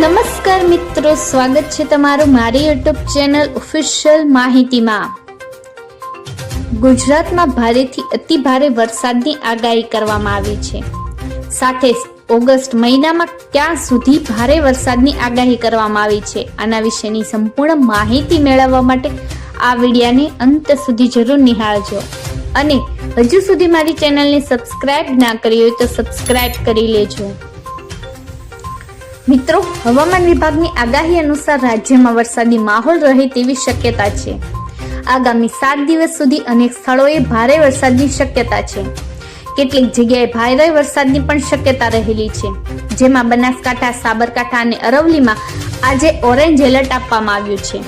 નમસ્કાર મિત્રો, સ્વાગત છે તમારું મારી યુટ્યુબ ચેનલ ઓફિશિયલ માહિતીમાં. ગુજરાતમાં ભારેથી અતિ ભારે વરસાદની આગાહી કરવામાં આવી છે. સાથે ઓગસ્ટ મહિનામાં ક્યાં સુધી ભારે વરસાદની આગાહી કરવામાં આવી છે, આના વિશેની સંપૂર્ણ માહિતી મેળવવા માટે આ વિડિયાને અંત સુધી જરૂર નિહાળજો. અને હજુ સુધી મારી ચેનલને સબસ્ક્રાઇબ ના કરી હોય તો સબસ્ક્રાઇબ કરી લેજો. મિત્રો, હવામાન વિભાગની આગાહી અનુસાર રાજ્યમાં વરસાદી માહોલ રહે તેવી શક્યતા છે. આગામી સાત દિવસ સુધી અનેક સ્થળોએ ભારે વરસાદની શક્યતા છે. કેટલીક જગ્યાએ ભારે વરસાદની પણ શક્યતા રહેલી છે. જેમાં બનાસકાંઠા, સાબરકાંઠા અને અરવલીમાં આજે ઓરેન્જ એલર્ટ આપવામાં આવ્યું છે.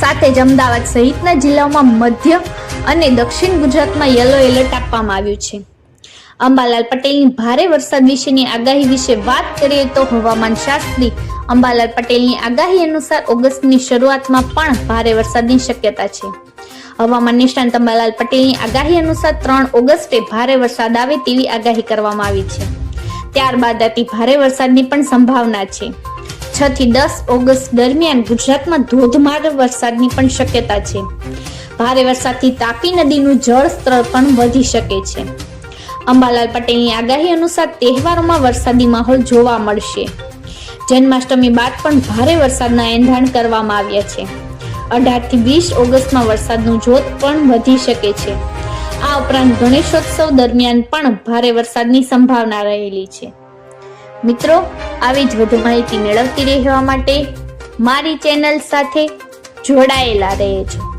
સાથે જ અમદાવાદ સહિતના જિલ્લાઓમાં મધ્ય અને દક્ષિણ ગુજરાતમાં યલો એલર્ટ આપવામાં આવ્યું છે. અંબાલાલ પટેલની ભારે વરસાદ વિશેની આગાહી વિશે વાત કરીએ તો હવામાન શાસ્ત્રી અંબાલાલ પટેલની આગાહી અનુસાર ઓગસ્ટની શરૂઆતમાં પણ ભારે વરસાદની શક્યતા છે. હવામાન નિષ્ણાંત અંબાલાલ પટેલની આગાહી અનુસાર ત્રણ ઓગસ્ટે ભારે વરસાદ આવે તેવી આગાહી કરવામાં આવી છે. ત્યારબાદ અતિ ભારે વરસાદની પણ સંભાવના છે. છ થી દસ ઓગસ્ટ દરમિયાન ગુજરાતમાં ધોધમાર વરસાદની પણ શક્યતા છે. ભારે વરસાદથી તાપી નદીનું જળ સ્તર પણ વધી શકે છે. અંબાલાલ પટેલની આગાહી અનુસાર તહેવારોમાં વરસાદી માહોલ જોવા મળશે. જન્માષ્ટમી બાદ પણ ભારે વરસાદના એંધાણ કરવામાં આવ્યા છે. અઢારથી વીસ ઓગસ્ટમાં વરસાદનું જોત પણ વધી શકે છે. આ ઉપરાંત ગણેશોત્સવ દરમિયાન પણ ભારે વરસાદની સંભાવના રહેલી છે. મિત્રો, આવી જ વધુ માહિતી મેળવતી રહેવા માટે મારી ચેનલ સાથે જોડાયેલા રહેજો.